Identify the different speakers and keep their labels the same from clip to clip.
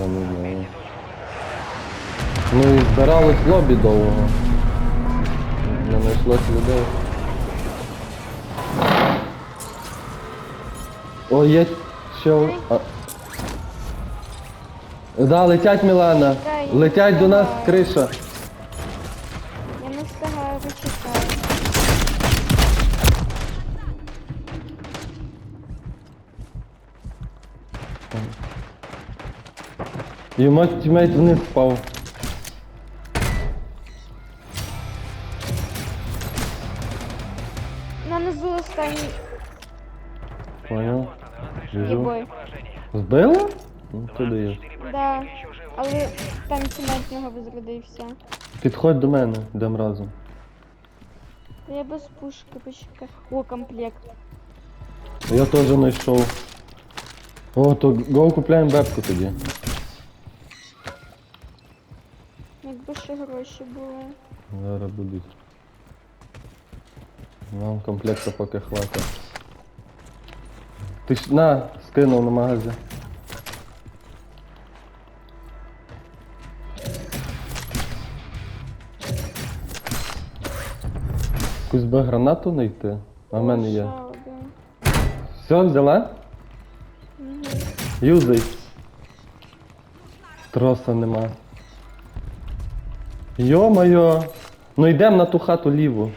Speaker 1: Я не знаю. Ну і збирались лобі довго. Не знайшлось людей. О, є що. А... Да, летять Мілана.
Speaker 2: Дай,
Speaker 1: Летять до нас
Speaker 2: давай.
Speaker 1: криша.
Speaker 2: Я не встигаю почекати.
Speaker 1: Йому тімейт вниз впав.
Speaker 2: На низу останній
Speaker 1: Понял? Біжу.
Speaker 2: бой.
Speaker 1: Збила? Ну, туди є.
Speaker 2: Да. Але там тімейт нього возродився.
Speaker 1: Підходь до мене, йдемо разом.
Speaker 2: Я без пушки почекаю. О, комплект.
Speaker 1: Я теж знайшов. О, то го купляємо бебку тоді.
Speaker 2: Ще гроші були.
Speaker 1: Зараз будуть. Нам комплекта поки хватить. Ти ж на, скинув на магазин. Якусь би гранату знайти, а в мене є. Все, взяла? Юзай. Троса нема. Йо-моє. Ну йдемо на ту хату ліву.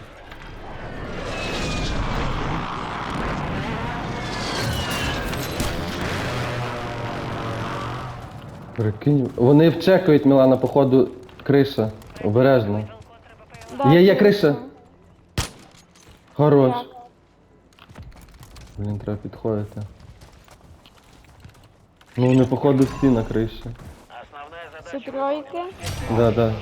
Speaker 1: Прикинь. Вони вчекають Мілана, походу, криша. Обережно. Є, є
Speaker 2: криша.
Speaker 1: Хорош. Блін, треба підходити. Ну вони походу всі на криші.
Speaker 2: Це тройки.
Speaker 1: Да, да.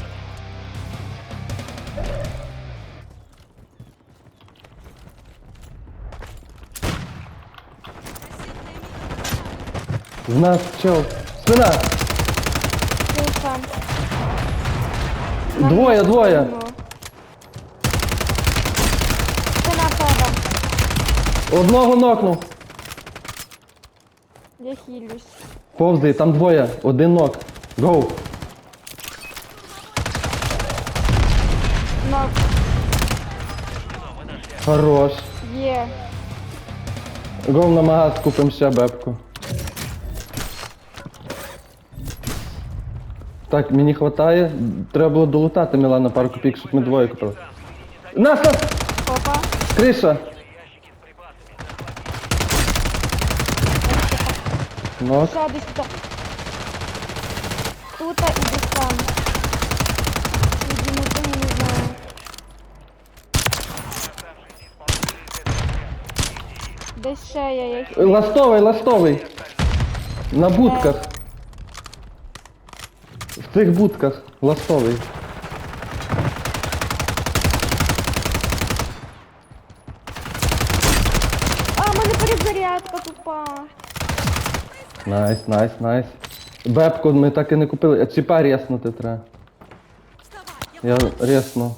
Speaker 1: В нас чел. Спина!
Speaker 2: Сам.
Speaker 1: Двоє, двоє.
Speaker 2: Це на тебе.
Speaker 1: Одного нокнув.
Speaker 2: Я хілюсь.
Speaker 1: Повзай, там двоє. Один нок. Гоу.
Speaker 2: Нок.
Speaker 1: Хорош.
Speaker 2: Є.
Speaker 1: Гоу на магаз купим ще бебку. Так, мені хватає. Треба було долутати Мілана пару копійок, щоб ми двоє купили. Нас, нас!
Speaker 2: Опа.
Speaker 1: Криша! Нок.
Speaker 2: Ще десь тут. Тут і десь там. Видимо, там не знаю. Десь ще я хілюсь.
Speaker 1: Ластовий, ластовий. На будках. В цих будках. Ластовий.
Speaker 2: А, в мене перезарядка тупа.
Speaker 1: Найс, найс, найс. Бебку ми так і не купили. А Чіпа рєснути треба. Я рєсну.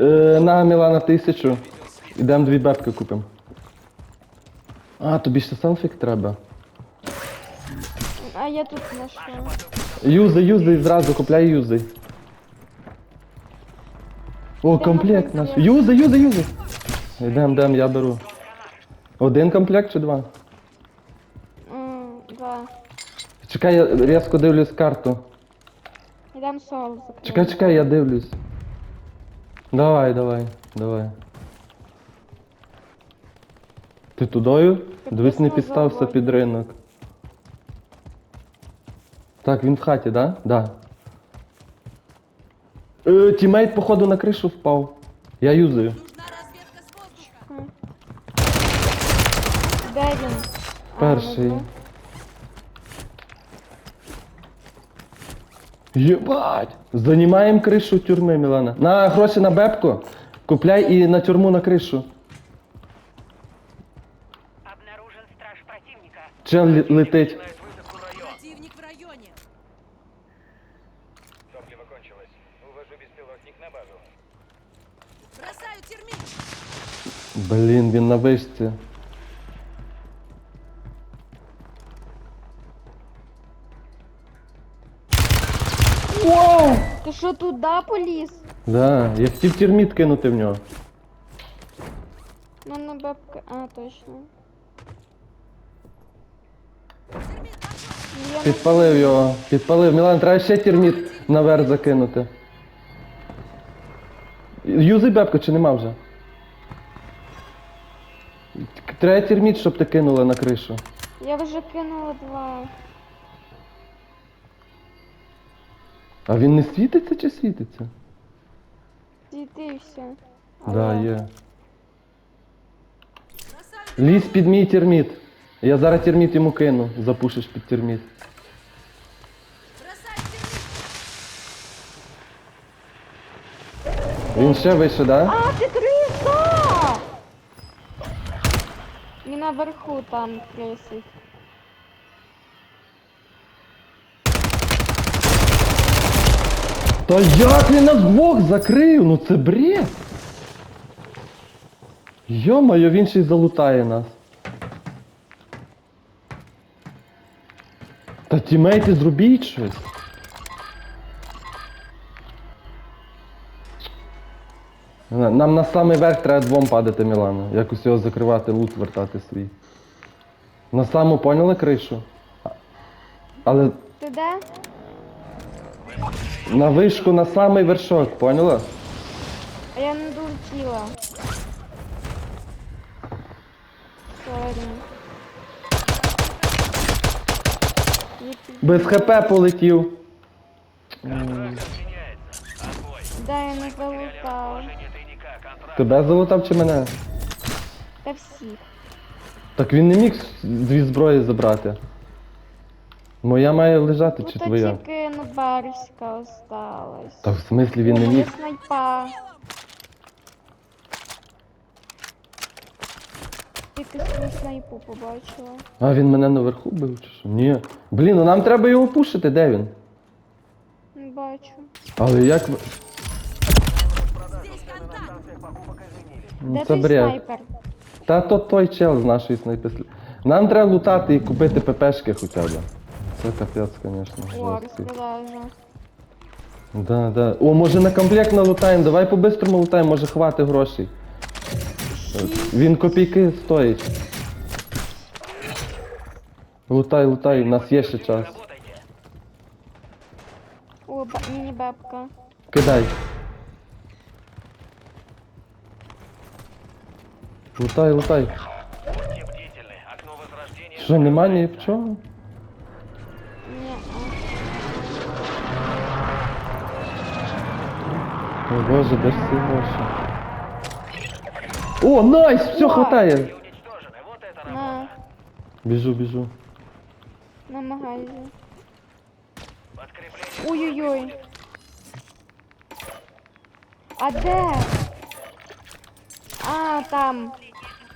Speaker 1: Е, на Мілана тисячу. Ідемо дві бебки купимо. А, тобі ще селфік треба.
Speaker 2: Я тут знайшла.
Speaker 1: Юзай, юзай зразу, купляй юзай. О, комплект наш. Юзай, юзай, юзай. Йдем, йдем, я беру. Один комплект чи два?
Speaker 2: М, Два.
Speaker 1: Чекай, я різко дивлюсь карту.
Speaker 2: Соло закрити.
Speaker 1: Чекай, чекай, я дивлюсь. Давай, давай, давай. Ти тудою? Дивись, не підстався під ринок. Так, він в хаті, да? Да. Е, тімейт, походу, на кришу впав. Я юзаю.
Speaker 2: Де він? А,
Speaker 1: Перший.
Speaker 2: внизу.
Speaker 1: Єбать! Занімаємо кришу тюрми, Мілана. На гроші на бебку. Купляй і на тюрму на кришу.
Speaker 3: Обнаружен страж противника.
Speaker 1: Чел лі- летить. Блін, він на вишці. Воу!
Speaker 2: Ти що туди поліз?
Speaker 1: Да, я хотів терміт кинути в нього.
Speaker 2: Ну, У мене бабка. А, точно. Ну,
Speaker 1: підпалив його, підпалив. Мілан, треба ще терміт наверх закинути. Юзи бебку чи нема вже? Треба терміт, щоб ти кинула на кришу.
Speaker 2: Я вже кинула два.
Speaker 1: А він не світиться чи світиться?
Speaker 2: Світився.
Speaker 1: Да,
Speaker 2: Але-
Speaker 1: є. Лізь під мій терміт. Я зараз терміт йому кину, запушиш під терміт. Він ще вище, да?
Speaker 2: А, ти криса! І наверху там крисить.
Speaker 1: Та як він нас двох закрив? Ну це бред. Йо-моє, він ще й залутає нас. Та тімейти зробіть щось. Нам на самий верх треба двом падати, Мілана. Якось його закривати, лут вертати свій. На саму поняли кришу? Але
Speaker 2: Ти де?
Speaker 1: на вишку на самий вершок, поняла?
Speaker 2: А я не долетіла. Сорі.
Speaker 1: Без ХП полетів.
Speaker 2: Да, я не залутав.
Speaker 1: Тебе залутав чи мене?
Speaker 2: Та всіх.
Speaker 1: Так він не міг дві зброї забрати. Моя має лежати чи
Speaker 2: Тут
Speaker 1: твоя?
Speaker 2: тільки Нобарська осталась.
Speaker 1: Та в смислі він не міг.
Speaker 2: снайпа. Тільки свою снайпу побачила.
Speaker 1: А він мене наверху бив чи що? Ні. Блін, ну нам треба його пушити, де він?
Speaker 2: Не бачу.
Speaker 1: Але як
Speaker 2: Де
Speaker 1: це
Speaker 2: той
Speaker 1: бред.
Speaker 2: снайпер?
Speaker 1: Та то той чел з нашої снайпи. Нам треба лутати і купити ППшки хоча б. Це капець, звісно.
Speaker 2: О,
Speaker 1: жорсткий. Да, да. О, може на комплект налутаємо, давай по-бистрому лутаємо, може хвати грошей. Він копійки стоїть. Лутай, лутай, у нас є ще час.
Speaker 2: О, ба- міні-бабка.
Speaker 1: Кидай. Лутай, лутай.
Speaker 4: Будьте бдительны. Окно возрождения.
Speaker 1: Що, нема ні в чого?
Speaker 2: Ні,
Speaker 1: О боже, де ж ці гроші? О, найс! Все,
Speaker 2: Ура!
Speaker 1: хватає!
Speaker 4: И уничтожены. Вот это
Speaker 2: а,
Speaker 4: работа.
Speaker 2: на,
Speaker 1: Біжу, біжу.
Speaker 2: на магазі.
Speaker 4: Подкрепление.
Speaker 2: Ой-ой-ой. А де? А, там,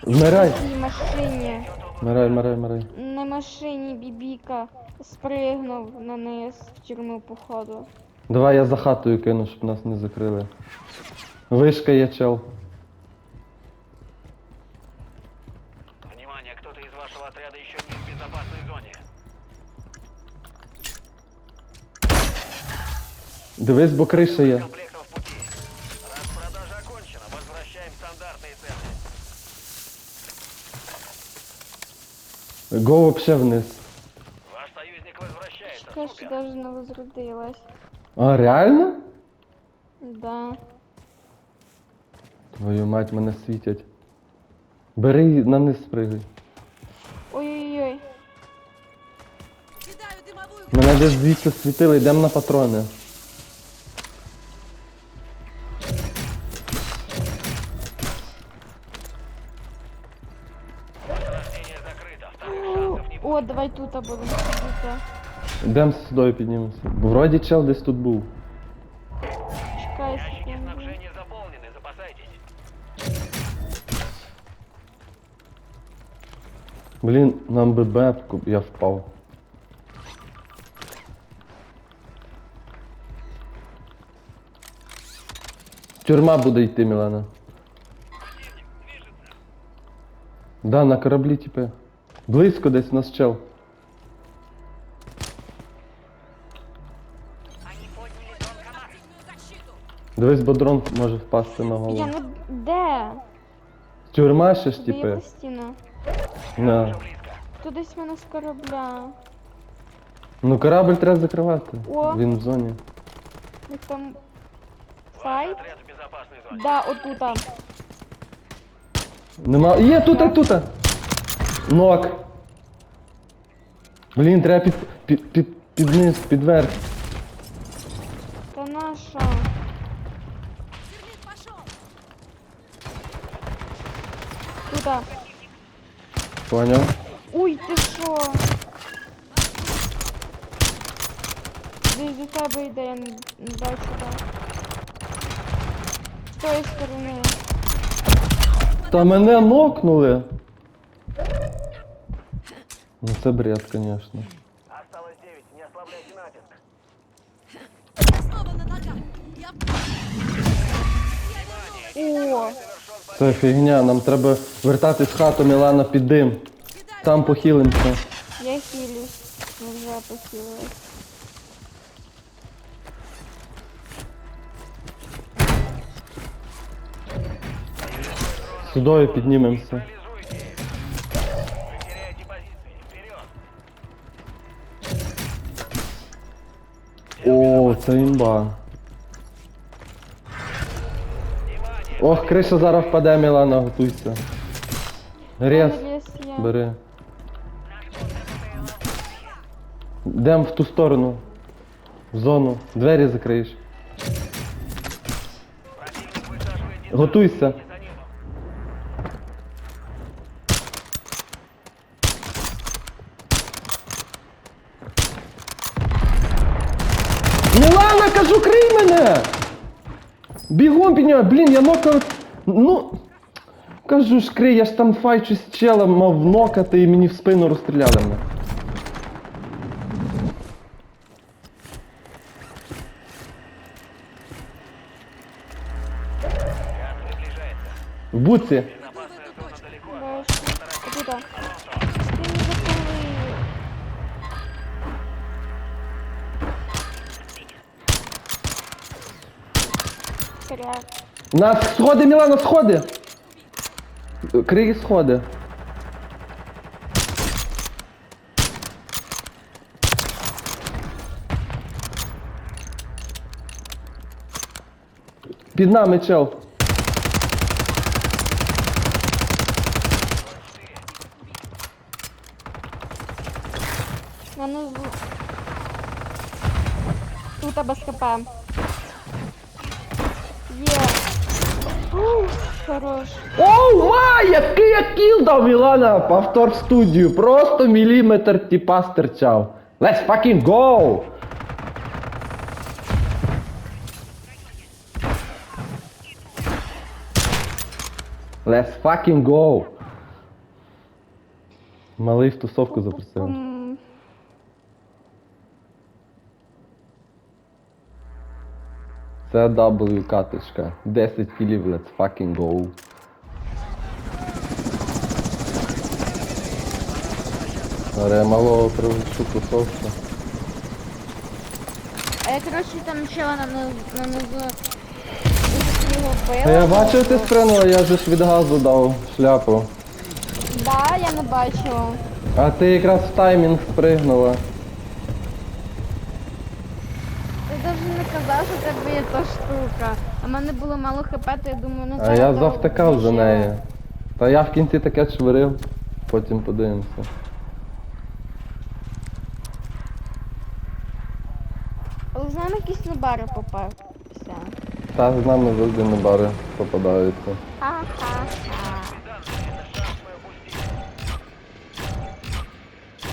Speaker 1: Вмирай!
Speaker 2: тій машині.
Speaker 1: Вмирай, вмирай, вмирай.
Speaker 2: На машині Бібіка спригнув на низ в тюрму походу.
Speaker 1: Давай я за хатою кину, щоб нас не закрили. Вишка є чел.
Speaker 4: Внимание, кто-то из вашего отряда еще не в безопасной зоне.
Speaker 1: Дивись, бо криша є. Го вообще вниз.
Speaker 4: Ваш союзник возвращается,
Speaker 2: що
Speaker 4: супер.
Speaker 2: даже не возродилась.
Speaker 1: А, реально?
Speaker 2: Да.
Speaker 1: Твою мать, мене світять. Бери і на низ спригай.
Speaker 2: Ой-ой-ой.
Speaker 1: Мене десь звідси світили, йдемо на патрони.
Speaker 2: Давай тут будемо сидіти.
Speaker 1: Йдемо сюди піднімемося. Бо Вроді чел десь тут був.
Speaker 2: Чекай
Speaker 4: Ящики
Speaker 2: секунду.
Speaker 4: снабжения заполнены. Запасайтесь.
Speaker 1: Блін, нам би бебку, я впав. Тюрма буде йти, Мілана. Да, на кораблі, типи. Близько десь нас чел. Дивись, бо дрон може впасти на
Speaker 2: Я
Speaker 1: голову.
Speaker 2: не де?
Speaker 1: Тюрма ще ж типи.
Speaker 2: постійно?
Speaker 1: На.
Speaker 2: Тут десь мене з корабля.
Speaker 1: Ну корабль треба закривати.
Speaker 2: О.
Speaker 1: Він в зоні.
Speaker 2: Як там
Speaker 4: зоне.
Speaker 2: Да, отута.
Speaker 1: Нема. Є, тут, тут. Нок. Блін, треба під, під, під, під низ, під верх.
Speaker 2: Та наша. Тута.
Speaker 1: Поняв?
Speaker 2: Уй, ти що? Десь до тебе йде, я не, не бачу так. З тої сторони.
Speaker 1: Та мене нокнули. Ну це бред, звісно.
Speaker 4: Осталось 9. Не ослабляйте натиск.
Speaker 5: Я на ногах! Я...
Speaker 2: О,
Speaker 1: Це фігня, нам треба вертатись в хату Мілана під дим. Там похилимося.
Speaker 2: я хилюсь. Вже похилилась.
Speaker 1: Сюдою піднімемося. Це імба. Ох, криша зараз впаде, Мілана, готуйся. Рез, бери. Йдем в ту сторону. В зону. Двері закриєш. Готуйся.
Speaker 4: за ним.
Speaker 1: Мілана, кажу, крий мене! Підняв, блін, я нокаут. Ну. Кажу ж крий, я ж там файчусь з челом мав нокати і мені в спину розстріляли мене. В буці. На сходи, Мілана, сходи! Крий сходи. Під нами чел.
Speaker 2: Тут КП. Хорош.
Speaker 1: Оу, ма, який я кіл дав, Мілана! Повтор в студію. Просто міліметр типа стирчав. Let's fucking go! Let's fucking go! Малий в тусовку запросив. Це W каточка. 10 кілів, let's fucking go. Зараз я малого привчу тусовку.
Speaker 2: А я, коротше, там чела на низ- на низу. Його
Speaker 1: Та я бачив, ти спринула, я же ж від газу дав шляпу.
Speaker 2: Да, я не бачила.
Speaker 1: А ти якраз в таймінг спригнула.
Speaker 2: Ти навіть не казав, що в тебе є та штука. А в мене було мало хп, то я думаю, ну
Speaker 1: А
Speaker 2: це
Speaker 1: я завтикав за нею. Та я в кінці таке чвирив, потім подивимося.
Speaker 2: Але з нами якісь набари попався.
Speaker 1: Та з нами завжди на бари попадаються.
Speaker 2: Ха-ха-ха.